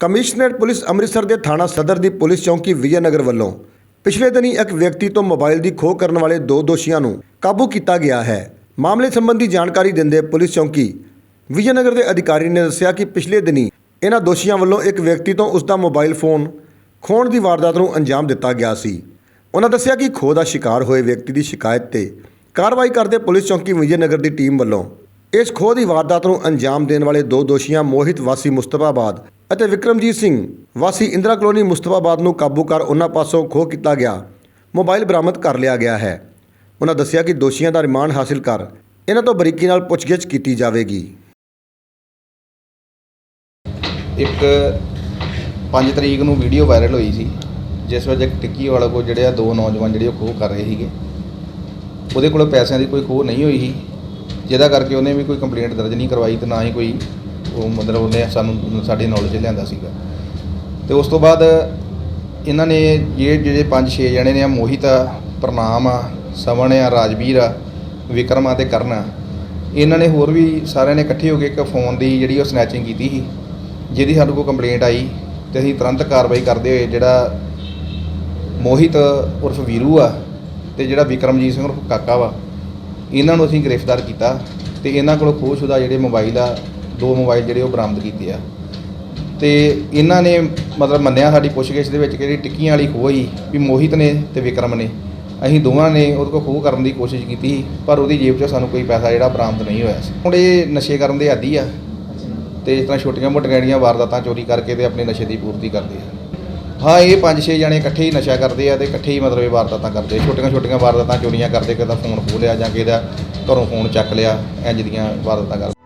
Commissionerate police Amritsar ਦੇ ਥਾਣਾ ਸਦਰ ਦੀ ਪੁਲਿਸ ਚੌਂਕੀ ਵਿਜੇਨਗਰ ਵੱਲੋਂ ਪਿਛਲੇ ਦਿਨੀ ਇੱਕ ਵਿਅਕਤੀ ਤੋਂ ਮੋਬਾਈਲ ਦੀ ਖੋਹ ਕਰਨ ਵਾਲੇ ਦੋ ਦੋਸ਼ੀਆਂ ਨੂੰ ਕਾਬੂ ਕੀਤਾ ਗਿਆ ਹੈ। ਮਾਮਲੇ ਸੰਬੰਧੀ ਜਾਣਕਾਰੀ ਦਿੰਦੇ ਪੁਲਿਸ ਚੌਂਕੀ ਵਿਜੇਨਗਰ ਦੇ ਅਧਿਕਾਰੀ ਨੇ ਦੱਸਿਆ ਕਿ ਪਿਛਲੇ ਦਿਨੀ ਇਹਨਾਂ ਦੋਸ਼ੀਆਂ ਵੱਲੋਂ ਇੱਕ ਵਿਅਕਤੀ ਤੋਂ ਉਸ ਦਾ ਮੋਬਾਈਲ ਫੋਨ ਖੋਹਣ ਦੀ ਵਾਰਦਾਤ ਨੂੰ ਅੰਜਾਮ ਦਿੱਤਾ ਗਿਆ ਸੀ। ਉਹਨਾਂ ਦੱਸਿਆ ਕਿ ਖੋਹ ਦਾ ਸ਼ਿਕਾਰ ਹੋਏ ਵਿਅਕਤੀ ਦੀ ਸ਼ਿਕਾਇਤ ਤੇ ਕਾਰਵਾਈ ਕਰਦੇ ਪੁਲਿਸ ਚੌਂਕੀ ਵਿਜੇਨਗਰ ਦੀ ਟੀਮ ਵੱਲੋਂ ਇਸ ਖੋਹ ਦੀ ਵਾਰਦਾਤ ਨੂੰ ਅੰਜਾਮ ਦੇਣ ਵਾਲੇ ਦੋ ਦੋਸ਼ੀਆਂ ਮੋਹਿਤ ਵਾਸੀ ਮੁਸਤਫਾਬਾਦ ਅਤੇ ਵਿਕਰਮਜੀਤ ਸਿੰਘ ਵਾਸੀ ਇੰਦਰਾ ਕਲੋਨੀ ਮੁਸਤਫਾਬਾਦ ਨੂੰ ਕਾਬੂ ਕਰ ਉਹਨਾਂ ਪਾਸੋਂ ਖੋਹ ਕੀਤਾ ਗਿਆ। ਮੋਬਾਈਲ ਬਰਾਮਦ ਕਰ ਲਿਆ ਗਿਆ ਹੈ। ਉਹਨਾਂ ਦੱਸਿਆ ਕਿ ਦੋਸ਼ੀਆਂ ਦਾ ਰਿਮਾਂਡ ਹਾਸਿਲ ਕਰ ਇਹਨਾਂ ਤੋਂ ਬਰੀਕੀ ਨਾਲ ਪੁੱਛਗਿੱਛ ਕੀਤੀ ਜਾਵੇਗੀ। ਇੱਕ 5 ਤਰੀਕ ਨੂੰ ਵੀਡੀਓ ਵਾਇਰਲ ਹੋਈ ਸੀ, ਜਿਸ ਵਿੱਚ ਇੱਕ ਟਿੱਕੀ ਵਾਲਾ ਕੋ ਜਿਹੜੇ ਆ ਦੋ ਨੌਜਵਾਨ ਜਿਹੜੇ ਉਹ ਖੋਹ ਕਰ ਰਹੇ ਸੀਗੇ। ਉਹਦੇ ਕੋਲ ਪੈਸਿਆਂ ਦੀ ਕੋਈ ਖੋਹ ਨਹੀਂ ਹੋਈ ਸੀ। ਜਿਹਦਾ ਕਰਕੇ ਉਹਨੇ ਵੀ ਕੋਈ ਕੰਪਲੇਂਟ ਦਰਜ ਨਹੀਂ ਕਰਵਾਈ ਤੇ ਨਾ ਹੀ ਕੋਈ ਉਹ ਮਤਲਬ ਉਹਨੇ ਸਾਨੂੰ ਸਾਡੀ ਨੌਲੇਜ ਲਿਆਂਦਾ ਸੀਗਾ। ਤੇ ਉਸ ਤੋਂ ਬਾਅਦ ਇਹਨਾਂ ਨੇ ਜਿਹੜੇ ਜਿਹੜੇ 5-6 ਜਣੇ ਨੇ ਆ, ਮੋਹਿਤ ਆ, ਪ੍ਰਣਾਮ ਆ, ਸਵਣ ਆ, ਰਾਜਵੀਰ ਆ, ਵਿਕਰਮ ਆ ਤੇ ਕਰਨ ਆ, ਇਹਨਾਂ ਨੇ ਹੋਰ ਵੀ ਸਾਰਿਆਂ ਨੇ ਇਕੱਠੇ ਹੋ ਕੇ ਇੱਕ ਫੋਨ ਦੀ ਜਿਹੜੀ ਉਹ ਸਨੈਚਿੰਗ ਕੀਤੀ ਸੀ, ਜਿਹਦੀ ਸਾਨੂੰ ਕੋਲ ਕੰਪਲੇਂਟ ਆਈ ਤੇ ਅਸੀਂ ਤੁਰੰਤ ਕਾਰਵਾਈ ਕਰਦੇ ਹੋਏ ਜਿਹੜਾ ਮੋਹਿਤ ਉਰਫ ਵੀਰੂ ਆ ਤੇ ਜਿਹੜਾ ਵਿਕਰਮਜੀਤ ਸਿੰਘ ਉਰਫ ਕਾਕਾ ਵਾ, ਇਹਨਾਂ ਨੂੰ ਅਸੀਂ ਗ੍ਰਿਫਤਾਰ ਕੀਤਾ ਤੇ ਇਹਨਾਂ ਕੋਲੋਂ ਖੋਹਸ਼ੁਦਾ ਜਿਹੜੇ ਮੋਬਾਈਲ ਆ ਦੋ ਮੋਬਾਈਲ ਜਿਹੜੇ ਉਹ ਬਰਾਮਦ ਕੀਤੇ ਆ। ਤੇ ਇਹਨਾਂ ਨੇ ਮਤਲਬ ਮੰਨਿਆ ਸਾਡੀ ਪੁੱਛਗਿੱਛ ਦੇ ਵਿੱਚ ਕਿ ਜਿਹੜੀ ਟਿੱਕੀਆਂ ਵਾਲੀ ਖੋਹ ਸੀ, ਵੀ ਮੋਹਿਤ ਨੇ ਤੇ ਵਿਕਰਮ ਨੇ। ਅਸੀਂ ਦੋਵਾਂ ਨੇ ਉਹਦੇ ਕੋਲ ਖੋਹ ਕਰਨ ਦੀ ਕੋਸ਼ਿਸ਼ ਕੀਤੀ ਪਰ ਉਹਦੀ ਜੇਬ 'ਚੋਂ ਸਾਨੂੰ ਕੋਈ ਪੈਸਾ ਜਿਹੜਾ ਬਰਾਮਦ ਨਹੀਂ ਹੋਇਆ ਸੀ। ਹੁਣ ਇਹ ਨਸ਼ੇ ਕਰਨ ਦੇ ਆਦੀ ਆ। ਤੇ ਇਸ ਤਰ੍ਹਾਂ ਛੋਟੀਆਂ ਮੋਟੀਆਂ ਜਿਹੜੀਆਂ ਵਾਰਦਾਤਾਂ ਚੋਰੀ ਕਰਕੇ ਤੇ ਆਪਣੇ ਨਸ਼ੇ ਦੀ ਪੂਰਤੀ ਕਰਦੇ ਆ। ਹਾਂ, ਇਹ ਪੰਜ ਛੇ ਜਣੇ ਇਕੱਠੇ ਹੀ ਨਸ਼ਾ ਕਰਦੇ ਆ ਤੇ ਇਕੱਠੇ ਹੀ ਮਤਲਬ ਇਹ ਵਾਰਦਾਤਾਂ ਕਰਦੇ ਛੋਟੀਆਂ ਛੋਟੀਆਂ ਵਾਰਦਾਤਾਂ ਚੋਰੀਆਂ ਕਰਦੇ, ਕਿਤੇ ਫੋਨ ਖੋਹ ਲਿਆ ਜਾਂ ਕਿਤੇ ਘਰੋਂ ਫੋਨ ਚੱਕ ਲਿਆ ਇੰਜ ਦੀਆਂ ਵਾਰਦਾਤਾਂ ਕਰਦੇ